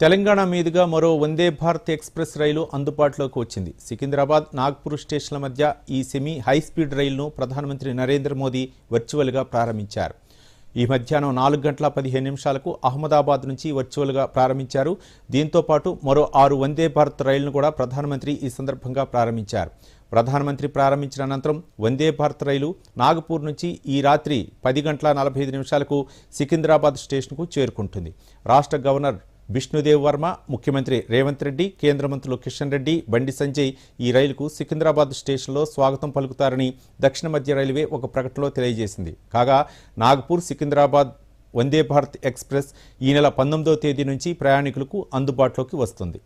తెలంగాణ మీదుగా మరో వందే భారత్ ఎక్స్ప్రెస్ రైలు అందుబాటులోకి వచ్చింది. సికింద్రాబాద్ నాగ్పూర్ స్టేషన్ల మధ్య ఈ సెమీ హైస్పీడ్ రైలును ప్రధానమంత్రి నరేంద్ర మోదీ వర్చువల్గా ప్రారంభించారు. ఈ మధ్యాహ్నం నాలుగు గంటల పదిహేను నిమిషాలకు అహ్మదాబాద్ నుంచి వర్చువల్గా ప్రారంభించారు. దీంతో పాటు మరో ఆరు వందే భారత్ రైళ్ళను కూడా ప్రధానమంత్రి ఈ సందర్భంగా ప్రారంభించారు. ప్రధానమంత్రి ప్రారంభించిన అనంతరం వందే భారత్ రైలు నాగపూర్ నుంచి ఈ రాత్రి పది గంటల నలభై ఐదు నిమిషాలకు సికింద్రాబాద్ స్టేషన్కు చేరుకుంటుంది. రాష్ట్ర గవర్నర్ విష్ణుదేవ్ వర్మ ముఖ్యమంత్రి రేవంత్ రెడ్డి కేంద్ర మంత్రులు కిషన్ రెడ్డి బండి సంజయ్ ఈ రైలుకు సికింద్రాబాద్ స్టేషన్లో స్వాగతం పలుకుతారని దక్షిణ మధ్య రైల్వే ఒక ప్రకటనలో తెలియజేసింది. కాగా నాగపూర్ సికింద్రాబాద్ వందే భారత్ ఎక్స్ప్రెస్ ఈ నెల పంతొమ్మిదవ తేదీ నుంచి ప్రయాణికులకు అందుబాటులోకి వస్తుంది.